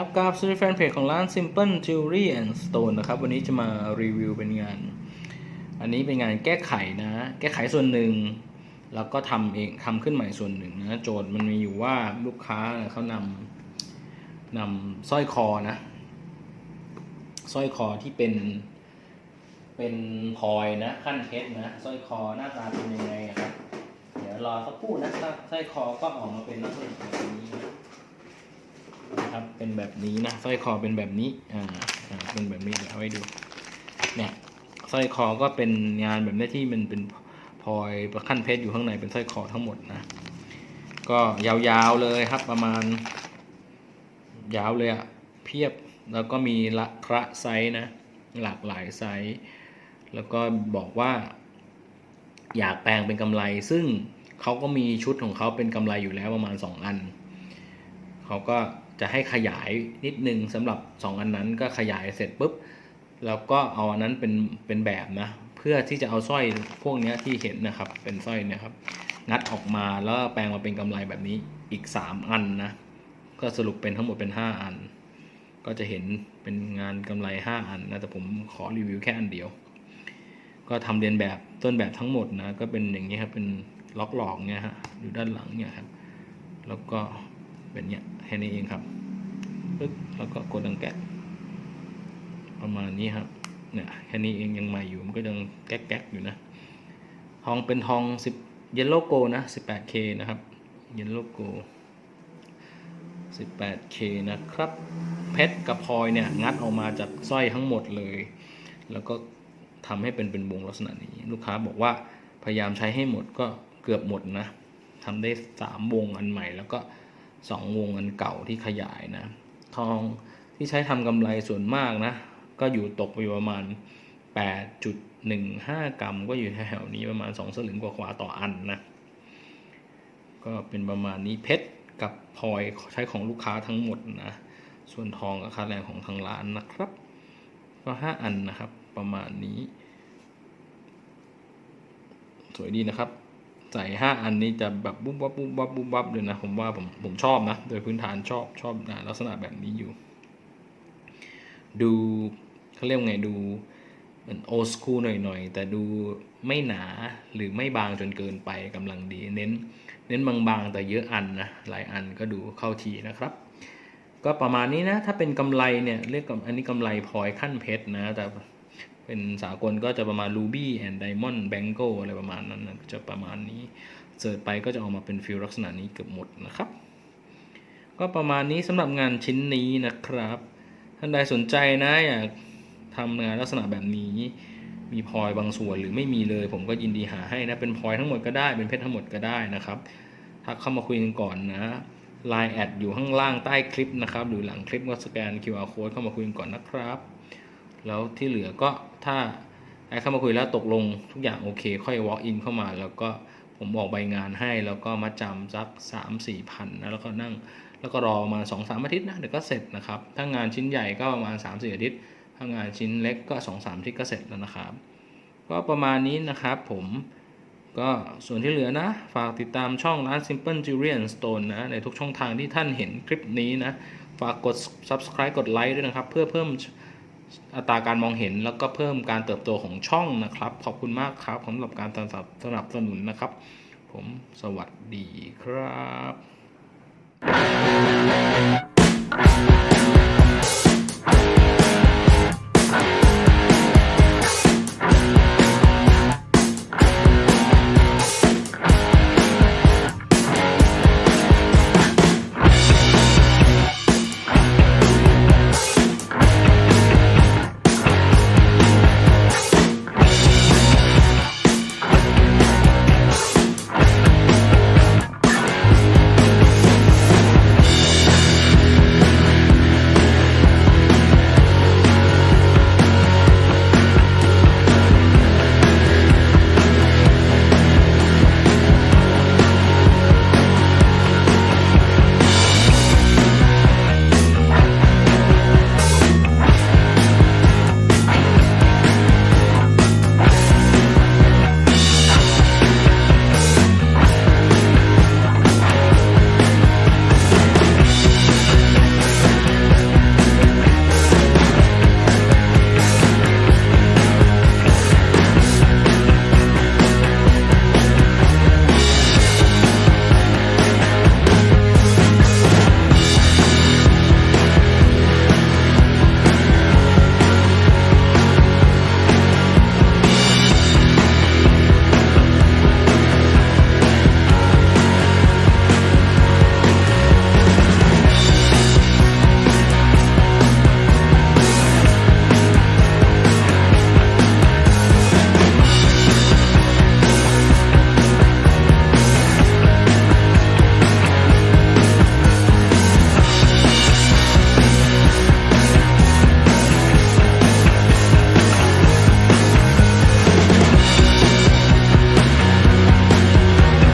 ครับกราบสวัสดีแฟนเพจของร้าน Simple Jewelry and Stone นะครับ วันนี้จะมารีวิวเป็นงาน อันนี้เป็นงานแก้ไขนะ แก้ไขส่วนหนึ่ง แล้วก็ทำเองทำขึ้นใหม่ส่วนหนึ่งนะ โจทย์มันมีอยู่ว่าลูกค้าเนี่ยเขานำนำสร้อยคอนะสร้อยคอที่เป็น เป็นพลอยนะขั้นเพชรนะสร้อยคอหน้าตาเป็นยังไงอะครับ เดี๋ยวรอสักครู่นะสร้อยคอก็ออกมาเป็นลักษณะแบบนี้นะ นะครับ เป็นแบบนี้นะสร้อยคอเป็นแบบนี้อ่าอ่าเป็นแบบนี้เดี๋ยวเอาไว้ดู เนี่ยสร้อยคอก็เป็นงานแบบนี้ที่มันเป็นพลอยประขั้นเพชรอยู่ข้างในเป็นสร้อยคอทั้งหมดนะ ก็ยาวๆเลยครับประมาณ ยาวเลยอะเพียบแล้วก็มีละคระไซส์นะ หลากหลายไซส์แล้วก็บอกว่า อยากแปลงเป็นกำไร ซึ่งเขาก็มีชุดของเขาเป็นกำไรอยู่แล้วประมาณ 2 อันเขาก็ จะให้ขยายนิดนึงสำหรับ 2 อันนั้นก็ขยายเสร็จปุ๊บแล้วก็เอาอันนั้นเป็นเป็นแบบนะเพื่อที่จะเอาสร้อยพวกนี้ที่เห็นนะครับเป็นสร้อยเนะครับ งัดออกมาแล้วแปลงมาเป็นกำไรแบบนี้อีก 3 อันนะก็สรุปเป็นทั้งหมดเป็น 5 อัน ก็จะเห็นเป็นงานกำไร 5 อันนะแต่ผมขอรีวิวแค่อันเดียว ก็ทำเรียนแบบต้นแบบทั้งหมดนะก็เป็นอย่างนี้ครับเป็นล็อกหลอกเนี่ยฮะอยู่ด้านหลังเนี่ยครับแล้วก็ เป็นเนี้ยแค่นี้เองครับปึ๊บแล้วก็กดดังแกะประมาณนี้ครับเนี่ยแค่นี้เองยังใหม่อยู่มันก็ยังแก๊กแก๊กอยู่นะ ทองเป็นทองสิบเยลโลโกนะ 18K นะครับเยลโลโก 18K นะครับ เพชรกับพลอยเนี่ยงัดออกมาจากสร้อยทั้งหมดเลย แล้วก็ทำให้เป็นเป็นวงลักษณะนี้ ลูกค้าบอกว่าพยายามใช้ให้หมดก็เกือบหมดนะทำได้สามวงอันใหม่แล้วก็ สองวงอันเก่าที่ขยายนะ ทองที่ใช้ทำกำไรส่วนมากนะ ก็อยู่ตกอยู่ประมาณ 8.15 กรัม ก็อยู่แถวๆนี้ประมาณ 2 สลึงกว่าๆต่ออันนะ ก็เป็นประมาณนี้เพชรกับพลอยใช้ของลูกค้าทั้งหมดนะ ส่วนทองกับค่าแรงของทางร้านนะครับ ก็5อันนะครับประมาณนี้ สวยดีนะครับ ใส่5อันนี้จะแบบบุ๊บวับบุ๊บวับบุ๊บวับเลยนะผมว่าผมผมชอบนะ โดยพื้นฐานชอบชอบลักษณะแบบนี้อยู่ ดูเขาเรียกไงดูเหมือนโอสคูลหน่อยๆ แต่ดูไม่หนาหรือไม่บางจนเกินไปกำลังดี เน้น เน้นบางๆ แต่เยอะอันนะ หลายอันก็ดูเข้าทีนะครับ ก็ประมาณนี้นะ ถ้าเป็นกำไรเนี่ยเรียกกับอันนี้กำไรพลอยขั้นเพชรนะ แต่ เป็นสากลก็จะประมาณ Ruby and Diamond Bangle อะไรประมาณนั้นนะจะประมาณนี้เสิร์ชไปก็จะออกมาเป็นฟิลลักษณะนี้เกือบหมดนะครับ ก็ประมาณนี้สำหรับงานชิ้นนี้นะครับ ท่านใดสนใจนะอยากทำงานลักษณะแบบนี้มีพลอยบางส่วนหรือไม่มีเลย ผมก็ยินดีหาให้นะ เป็นพลอยทั้งหมดก็ได้เป็นเพชรทั้งหมดก็ได้นะครับทักเข้ามาคุยกันก่อนนะ Line แอดอยู่ข้างล่างใต้คลิปนะครับ หรือหลังคลิปก็สแกน QR code เข้ามาคุยกันก่อนนะครับ แล้วที่เหลือก็ถ้าแอดเข้ามาคุยแล้วตกลงทุกอย่างโอเค ค่อย walk in เข้ามา แล้วก็ผมออกใบงานให้ แล้วก็มาจำสักสามสี่พันนะแล้วก็นั่ง แล้วก็รอมาณสองสามอาทิตย์นะเดี๋ยวก็เสร็จนะครับ ถ้างานชิ้นใหญ่ก็ประมาณ3ามสี่อาทิตย์ถ้างานชิ้นเล็กก็2อสามอาทิตย์ก็เสร็จแล้วนะครับ ก็ประมาณนี้นะครับ ผมก็ส่วนที่เหลือนะ ฝากติดตามช่องร้าน Simple Jewelry and Stone นะ ในทุกช่องทางที่ท่านเห็นคลิปนี้นะ ฝากกด subscribe กดไลค์ด้วยนะครับ เพื่อเพิ่ม อัตราการมองเห็นแล้วก็เพิ่มการเติบโตของช่องนะครับ ขอบคุณมากครับสำหรับการสนับสนุนนะครับ ผมสวัสดีครับ